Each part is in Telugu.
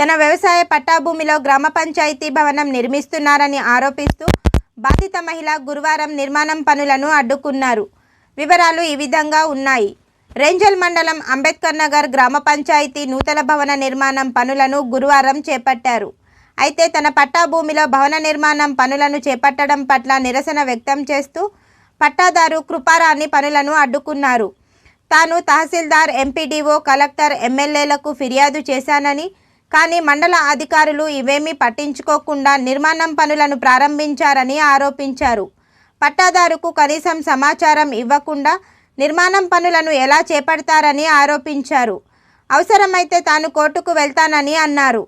తన వ్యవసాయ పట్టాభూమిలో గ్రామ పంచాయతీ భవనం నిర్మిస్తున్నారని ఆరోపిస్తూ బాధిత మహిళ గురువారం నిర్మాణం పనులను అడ్డుకున్నారు. వివరాలు ఈ విధంగా ఉన్నాయి. రేంజల్ మండలం అంబేద్కర్ నగర్ గ్రామ పంచాయతీ నూతన భవన నిర్మాణం పనులను గురువారం చేపట్టారు. అయితే తన పట్టాభూమిలో భవన నిర్మాణం పనులను చేపట్టడం పట్ల నిరసన వ్యక్తం చేస్తూ పట్టాదారు కృపారాణి పనులను అడ్డుకున్నారు. తాను తహసీల్దార్ ఎంపీడీఓ కలెక్టర్ ఎమ్మెల్యేలకు ఫిర్యాదు చేశానని కానీ మండల అధికారులు ఇవేమీ పట్టించుకోకుండా నిర్మాణం పనులను ప్రారంభించారని ఆరోపించారు. పట్టాదారుకు కనీసం సమాచారం ఇవ్వకుండా నిర్మాణం పనులను ఎలా చేపడతారని ఆరోపించారు. అవసరమైతే తాను కోర్టుకు వెళ్తానని అన్నారు.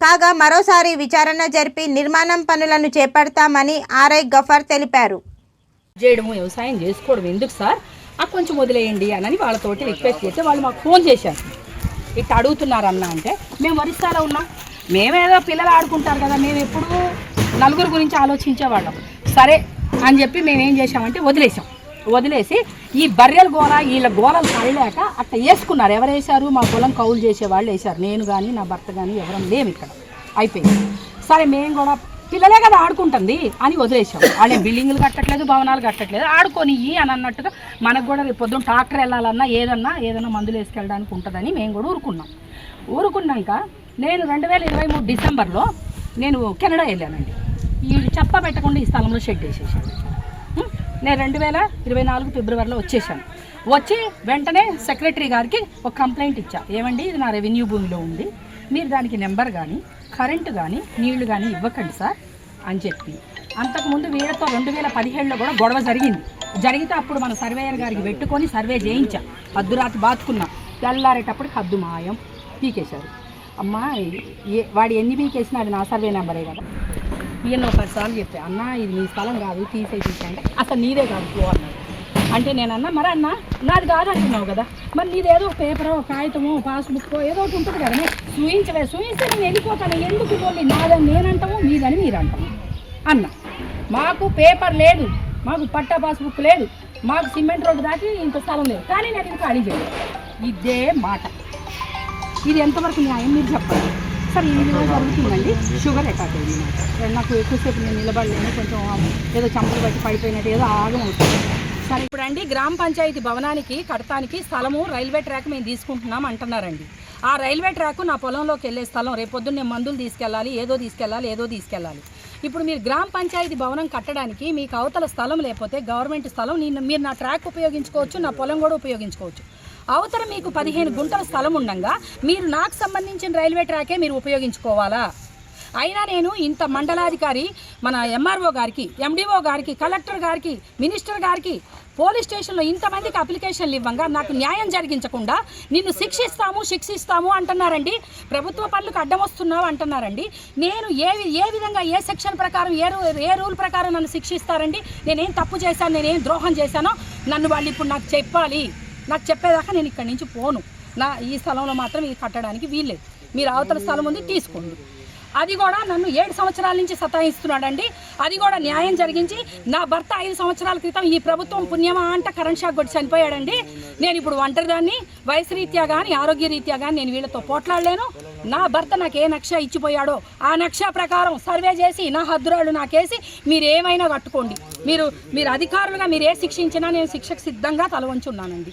కాగా మరోసారి విచారణ జరిపి నిర్మాణం పనులను చేపడతామని ఆర్ఐ గఫర్ తెలిపారు. చేయడము వ్యవసాయం చేసుకోవడం ఎందుకు సార్? కొంచెం వదిలేయండి అని వాళ్ళతోటి రిక్వెస్ట్ చేస్తే వాళ్ళు మాకు ఫోన్ చేశారు. ఇట్లా అడుగుతున్నారన్నా అంటే మేము వరిస్తాలో ఉన్నాం. మేమేదో పిల్లలు ఆడుకుంటారు కదా మేము ఎప్పుడు నలుగురు గురించి ఆలోచించేవాళ్ళం. సరే అని చెప్పి మేము ఏం చేసామంటే వదిలేసాం. వదిలేసి ఈ బర్రెల గోల వీళ్ళ గోలలు కళ్ళలేక అట్లా వేసుకున్నారు. ఎవరు వేశారు? మా పొలం కౌలు చేసే వాళ్ళు వేశారు. నేను కానీ నా భర్త కానీ ఎవరం లేము ఇక్కడ. అయిపోయింది. సరే మేము కూడా పిల్లలే కదా ఆడుకుంటుంది అని వదిలేసాం వాళ్ళే బిల్డింగ్లు కట్టట్లేదు భవనాలు కట్టట్లేదు ఆడుకొని అని అన్నట్టుగా మనకు కూడా రేపు పొద్దున్న ట్రాక్టర్ వెళ్ళాలన్నా ఏదన్నా ఏదన్నా మందులు వేసుకెళ్ళడానికి ఉంటుందని మేము కూడా ఊరుకున్నాం. ఊరుకున్నాక నేను రెండు వేల ఇరవై మూడు డిసెంబర్లో నేను కెనడా వెళ్ళానండి. ఈ చెప్ప పెట్టకుండా ఈ స్థలంలో షెడ్ వేసేసాను. నేను రెండు వేల ఇరవై నాలుగు ఫిబ్రవరిలో వచ్చేసాను. వచ్చి వెంటనే సెక్రటరీ గారికి ఒక కంప్లైంట్ ఇచ్చా. ఏమండి ఇది నా రెవెన్యూ భూమిలో ఉంది. మీరు దానికి నెంబర్ కానీ కరెంటు కానీ నీళ్ళు కానీ ఇవ్వకండి సార్ అని చెప్పి. అంతకుముందు వీళ్ళతో రెండు వేల పదిహేడులో కూడా గొడవ జరిగింది. జరిగితే అప్పుడు మన సర్వేయర్ గారికి పెట్టుకొని సర్వే చేయించాం. హద్దురాతి బాతుకున్నాం తెల్లారేటప్పటికి హద్దు మాయం. పీకేశారు. అమ్మా ఏ వాడు ఎన్ని పీకేసినా అది నా సర్వే నెంబరే కదా. ఈయన ఒకసారి సార్లు అన్న ఇది నీ స్థలం కాదు తీసేసి అంటే అసలు నీదే కాదు అన్నారు అంటే నేను మరి అన్న నాది కాదు అంటున్నావు కదా. మరి నీదేదో పేపరో కాగితమో పాస్బుక్ ఏదో ఒకటి ఉంటుంది కదా నేను చూయించలే చూయిస్తే నేను వెళ్ళిపోతాను. ఎందుకు పోలి నాదని నేనంటాము మీదని మీరంటాము. అన్న మాకు పేపర్ లేదు మాకు పట్టా పాస్బుక్ లేదు మాకు సిమెంట్ రోడ్డు దాటి ఇంత స్థలం లేదు. కానీ నేను ఇంకా ఖాళీ చేయలేదు ఇదే మాట. ఇది ఎంతవరకు న్యాయం మీరు చెప్పండి. సరే ఈ విధంగా జరుగుతుందండి. షుగర్ అటాక్ అయింది నాకు నాకు ఎక్కువసేపు నేను నిలబడలేను. కొంచెం ఏదో చంపలు బట్టి పడిపోయినట్టు ఏదో ఆగం అవుతుంది. సరే ఇప్పుడు అండి గ్రామ పంచాయతీ భవనానికి కడతానికి స్థలము రైల్వే ట్రాక్ మేము తీసుకుంటున్నాం అంటున్నారండి. ఆ రైల్వే ట్రాక్ నా పొలంలోకి వెళ్ళే స్థలం రేపు నేను మందులు తీసుకెళ్ళాలి ఏదో తీసుకెళ్ళాలి ఏదో తీసుకెళ్ళాలి. ఇప్పుడు మీరు గ్రామ పంచాయతీ భవనం కట్టడానికి మీకు అవతల స్థలం లేకపోతే గవర్నమెంట్ స్థలం నేను మీరు నా ట్రాక్ ఉపయోగించుకోవచ్చు నా పొలం కూడా ఉపయోగించుకోవచ్చు. అవతల మీకు పదిహేను గుంటల స్థలం ఉండగా మీరు నాకు సంబంధించిన రైల్వే ట్రాకే మీరు ఉపయోగించుకోవాలా? అయినా నేను ఇంత మండలాధికారి మన ఎంఆర్ఓ గారికి ఎండిఓ గారికి కలెక్టర్ గారికి మినిస్టర్ గారికి పోలీస్ స్టేషన్లో ఇంతమందికి అప్లికేషన్లు ఇవ్వంగా నాకు న్యాయం జరిగించకుండా నిన్ను శిక్షిస్తాము శిక్షిస్తాము అంటున్నారండి. ప్రభుత్వ పనులకు అడ్డం వస్తున్నావు అంటున్నారండి. నేను ఏ ఏ విధంగా ఏ సెక్షన్ ప్రకారం ఏ ఏ రూల్ ప్రకారం నన్ను శిక్షిస్తారండి? నేనేం తప్పు చేశాను నేనేం ద్రోహం చేశానో నన్ను వాళ్ళు ఇప్పుడు నాకు చెప్పాలి. నాకు చెప్పేదాకా నేను ఇక్కడి నుంచి పోను. నా ఈ స్థలంలో మాత్రం ఇది కట్టడానికి వీల్లేదు. మీరు అవతల స్థలం ఉంది తీసుకోండి. అది కూడా నన్ను ఏడు సంవత్సరాల నుంచి సతాయిస్తున్నాడండి. అది కూడా న్యాయం జరిగించి నా భర్త ఐదు సంవత్సరాల క్రితం ఈ ప్రభుత్వం పుణ్యమా అంట కరెంట్ షాక్ కొట్టి చనిపోయాడండి. నేను ఇప్పుడు ఒంటరిదాన్ని వయసు రీత్యా కానీ ఆరోగ్య రీత్యా కానీ నేను వీళ్ళతో పోట్లాడలేను. నా భర్త నాకు ఏ నక్ష ఇచ్చిపోయాడో ఆ నక్ష ప్రకారం సర్వే చేసి నా హద్దురాళ్ళు నాకేసి మీరు ఏమైనా కట్టుకోండి మీరు మీరు అధికారులుగా మీరు ఏ శిక్షించినా నేను శిక్షకు సిద్ధంగా తలవంచున్నానండి.